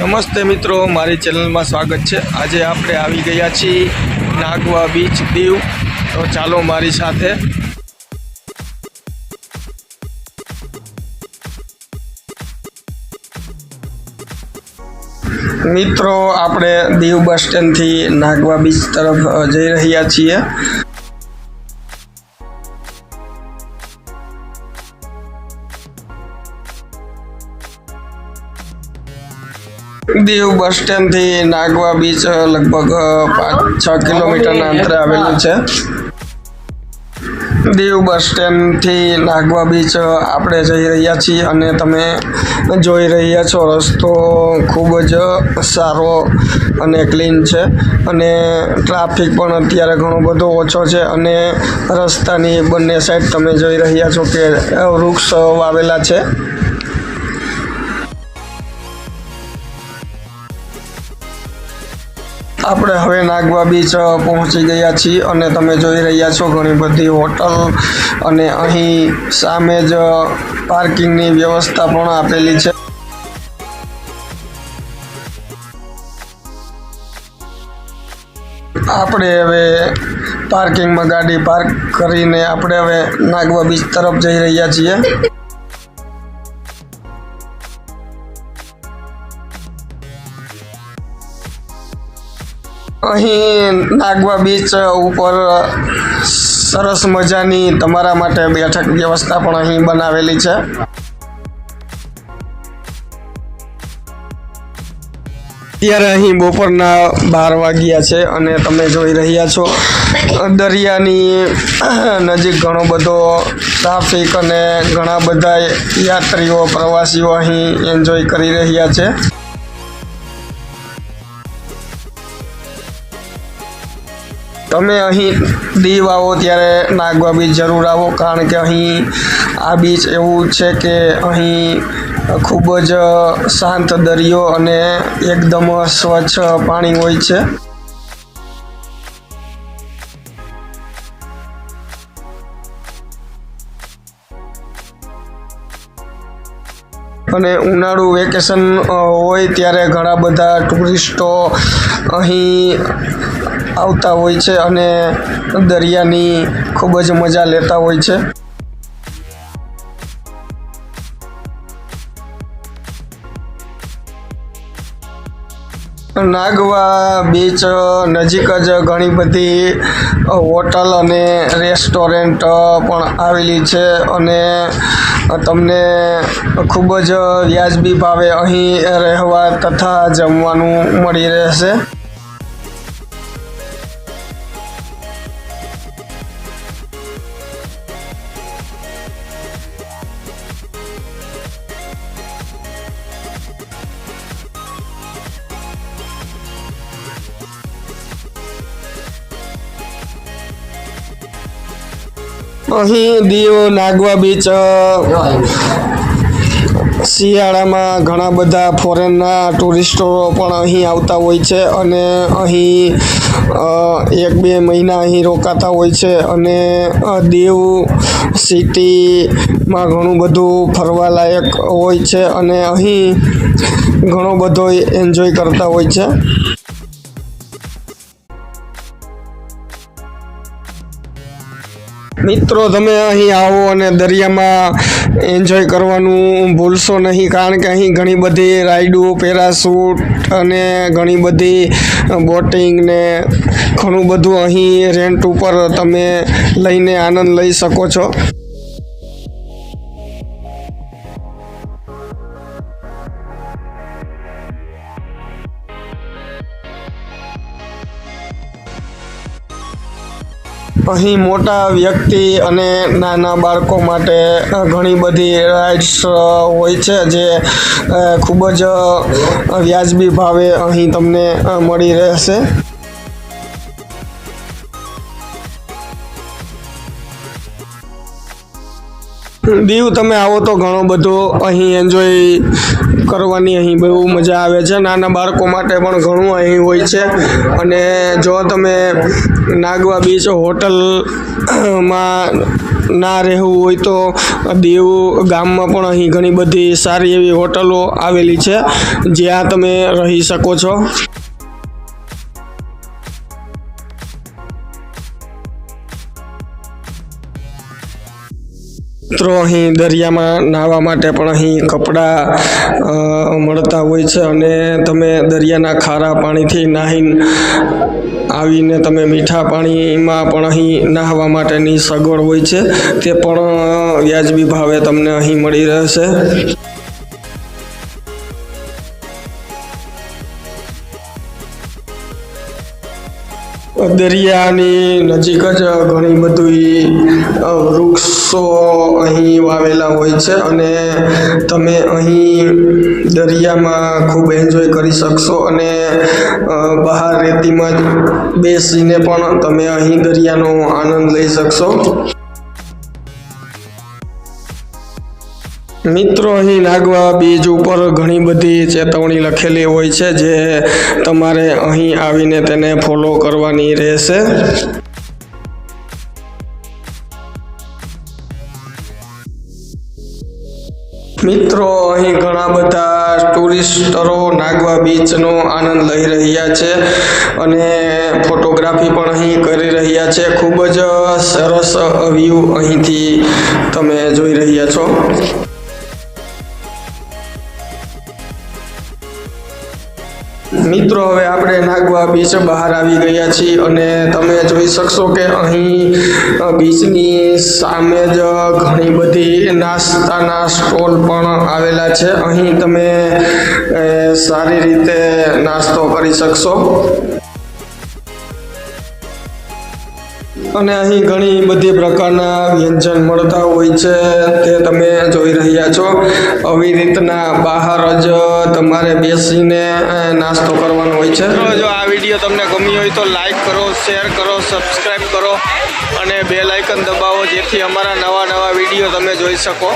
નમસ્તે મિત્રો, મારી ચેનલમાં સ્વાગત છે. આજે આપણે આવી ગયા છીએ નાગવા બીચ દીવ. તો ચાલો મારી સાથે. મિત્રો, આપણે દીવ બસ સ્ટેન્ડથી નાગવા બીચ તરફ જઈ રહ્યા છીએ. દીવ બસ સ્ટેન્ડથી નાગવા બીચ લગભગ પાંચ, છ કિલોમીટરના અંતરે આવેલું છે. દીવ બસ સ્ટેન્ડથી નાગવા બીચ આપણે જઈ રહ્યા છીએ અને તમે જોઈ રહ્યા છો, રસ્તો ખૂબ જ સારો અને ક્લીન છે અને ટ્રાફિક પણ અત્યારે ઘણો બધો ઓછો છે અને રસ્તાની બંને સાઈડ તમે જોઈ રહ્યા છો કે વૃક્ષ વાવેલા છે. આપણે હવે નાગવા બીચ પહોંચી ગયા છીએ અને તમે જોઈ રહ્યા છો ઘણી બધી હોટલ અને અહીં સામે જ પાર્કિંગની વ્યવસ્થા પણ આપેલી છે. આપણે હવે પાર્કિંગમાં ગાડી પાર્ક કરીને આપણે હવે નાગવા બીચ તરફ જઈ રહ્યા છીએ. અહીં નાગવા બીચ ઉપર સરસ મજાની તમારા માટે બેઠક વ્યવસ્થા પણ અહીં બનાવેલી છે. અત્યારે અહીં બપોરના બાર વાગ્યા છે અને તમે જોઈ રહ્યા છો, દરિયાની નજીક ઘણો બધો ટ્રાફિક અને ઘણા બધા યાત્રીઓ, પ્રવાસીઓ અહીં એન્જોય કરી રહ્યા છે. તમે અહીં દીવ આવો ત્યારે નાગવા બીચ જરૂર આવો, કારણ કે અહીં આ બીચ એવું છે કે અહીં ખૂબ જ શાંત દરિયો અને એકદમ સ્વચ્છ પાણી હોય છે. અને ઉનાળુ વેકેશન હોય ત્યારે ઘણા બધા ટુરિસ્ટો અહીં આવતા હોય છે અને દરિયાની ખૂબ જ મજા લેતા હોય છે. નાગવા બીચ નજીક જ ઘણી બધી હોટલ અને રેસ્ટોરન્ટ પણ આવેલી છે અને તમને ખૂબ જ વ્યાજબી ભાવે અહીં રહેવા તથા જમવાનું મળી રહેશે. અહીં દીવ, નાગવા બીચ શિયાળામાં ઘણા બધા ફોરેનના ટુરિસ્ટો પણ અહીં આવતા હોય છે અને અહીં એક બે મહિના અહીં રોકાતા હોય છે અને દીવ સિટીમાં ઘણું બધું ફરવાલાયક હોય છે અને અહીં ઘણો બધો એન્જોય કરતા હોય છે. મિત્રો, તમે અહીં આવો અને દરિયામાં એન્જોય કરવાનું ભૂલશો નહીં, કારણ કે અહીં ઘણી બધી રાઈડો પેરાશૂટ અને ઘણી બધી બોટિંગ ને ઘણું બધું અહીં રેન્ટ ઉપર તમે લઈને આનંદ લઈ શકો છો. અહીં મોટા વ્યક્તિ અને નાના બાળકો માટે ઘણી બધી રાઇડ્સ હોય છે જે ખૂબ જ વ્યાજબી ભાવે અહીં તમને મળી રહેશે. દીવ તમે આવો તો ઘણો બધો અહીં એન્જોય કરવાની અહીં બહુ મજા આવે છે. નાના બાળકો માટે પણ ઘણું અહીં હોય છે. અને જો તમે નાગવા બીચ હોટલમાં ના રહેવું હોય તો દીવ ગામમાં પણ અહીં ઘણી બધી સારી એવી હોટલો આવેલી છે. જ્યાં તમે રહી શકો છો. મિત્રો અહીં દરિયામાં નાહવા માટે પણ અહીં કપડાં મળતા હોય છે અને તમે દરિયાના ખારા પાણીથી નાહીને આવીને તમે મીઠા પાણીમાં પણ અહીં નાહવા માટેની સગવડ હોય છે. તે પણ વ્યાજબી ભાવે તમને અહીં મળી રહેશે. દરિયાની નજીક જ ઘણી બધી વૃક્ષો અહીં વાવેલા હોય છે અને તમે અહીં દરિયામાં ખૂબ એન્જોય કરી શકશો અને બહાર રેતીમાં જ બેસીને પણ તમે અહીં દરિયાનો આનંદ લઈ શકશો. મિત્રો, અહીં નાગવા બીજ ઉપર ઘણી બધી ચેતવણી લખેલી હોય છે જે તમારે અહીં આવીને તેને ફોલો કરવાની રહેશે. મિત્રો, અહીં ઘણા બધા ટુરિસ્ટરો નાગવા બીચનો આનંદ લઈ રહ્યા છે અને ફોટોગ્રાફી પણ અહીં કરી રહ્યા છે. ખૂબ જ સરસ વ્યૂ અહીંથી તમે જોઈ રહ્યા છો. મિત્રો, હવે આપણે નાગવા બીચ બહાર આવી ગયા છીએ અને તમે જોઈ શકશો કે અહીં બીચની સામે જ ઘણી બધી નાસ્તાના સ્ટોલ પણ આવેલા છે. અહીં તમે સારી રીતે નાસ્તો કરી શકશો. અને અહીં ઘણી બધી પ્રકારના વ્યંજન મળતા હોય છે, તે તમે જોઈ રહ્યા છો. આવી રીતના બહાર જ તમારે બેસીને નાસ્તો કરવાનો હોય છે. જો આ વીડિયો તમને ગમી હોય તો લાઈક કરો, શેર કરો સબસ્ક્રાઈબ કરો અને બે લાઇકન દબાવો, જેથી અમારા નવા નવા વીડિયો તમે જોઈ શકો.